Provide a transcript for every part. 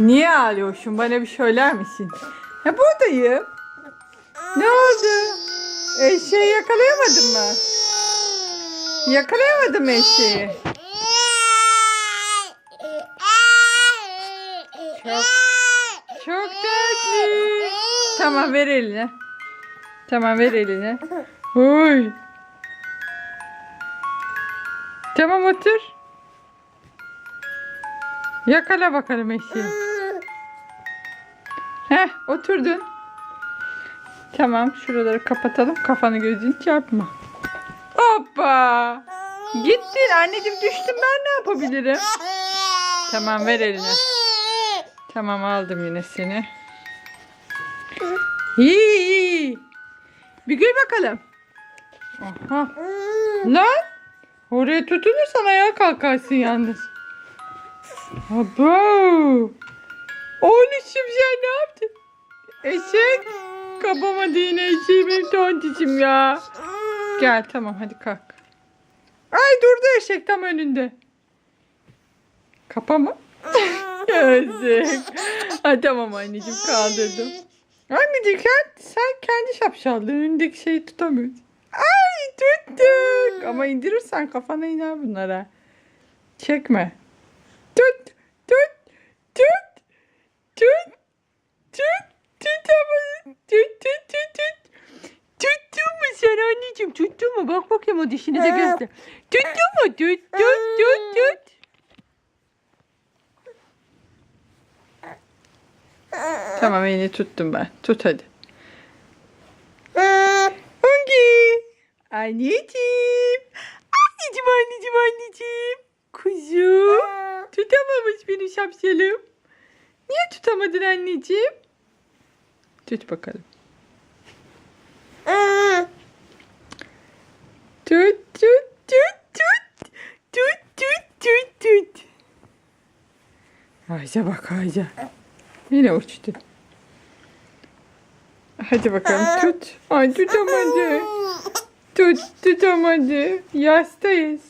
Niye ağlıyorsun? Bana bir söyler misin? Ha buradayım. Ne oldu? Eşeği yakalayamadın mı? Yakalayamadın mı eşeği? Çok, çok tatlı. Tamam ver eline. Tamam ver eline. Oy. Tamam otur. Yakala bakalım eşeği. Heh oturdun. Tamam şuraları kapatalım. Kafanı gözünü çarpma. Hoppa. Gittin anneciğim düştüm ben ne yapabilirim? Tamam ver eline. Tamam aldım yine seni. İyi. Bir gül bakalım. Aha. Lan. Oraya tutunursan ayağa kalkarsın yalnız. Abo. Oğlum sen ne yaptın? Eşek. Kapamadı yine eşeği benim tontişim ya. Gel tamam hadi kalk. Ay durdu eşek tam önünde. Kapama. Yazık. Ha tamam anneciğim kaldırdım. Anneciğim sen kendi şapşallığın önündeki şeyi tutamıyorsun. Ay tuttuk. Ama indirirsen kafana iner bunlara. Çekme. Tut. Tut. Tut. Tut. Tut. Tutamadın. Tut. Tut. Tut. Tut. Tuttun mu sen anneciğim? Tuttun mu? Bak bakayım o dişini de göster. Tuttun mu? Tut. Tut. Tut. Tut. Tamam elini tuttum ben. Tut hadi. Hangi? Anneciğim. Anneciğim anneciğim anneciğim. Kuzum. Tutamamış beni şapşalım. Niye tutamadın anneciğim? Tut bakalım. Tut tut tut tut. Tut tut tut tut. Ayca bak Ayca. Yine uçtu. Hadi bakalım tut. Ay tutamadı. Tut tutamadı. Yastayız.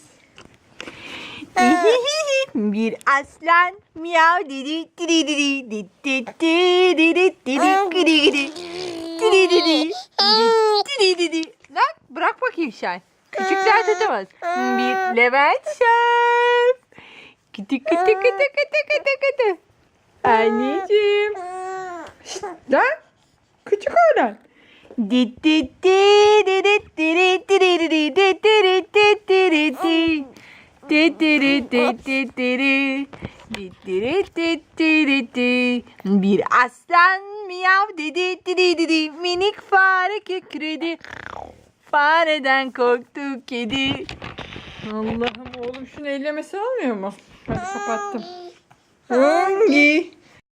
Bir aslan miyav dedi diri diri di di di diri diri giri giri diri diri diri diri Lan bırak bakayım sen. Küçükler tutamaz. Bir Levent Şef. Kıtı kıtı kıtı kıtı kıtı kıtı. Anneciğim. Şşt, lan. Küçük oğlan. Bir aslan miyav dedi diri diri. Minik fare kükredi. Fareden korktu kedi. Allah'ım oğlum şunu ellemesi olmuyor mu? Hadi kapattım. Hangi?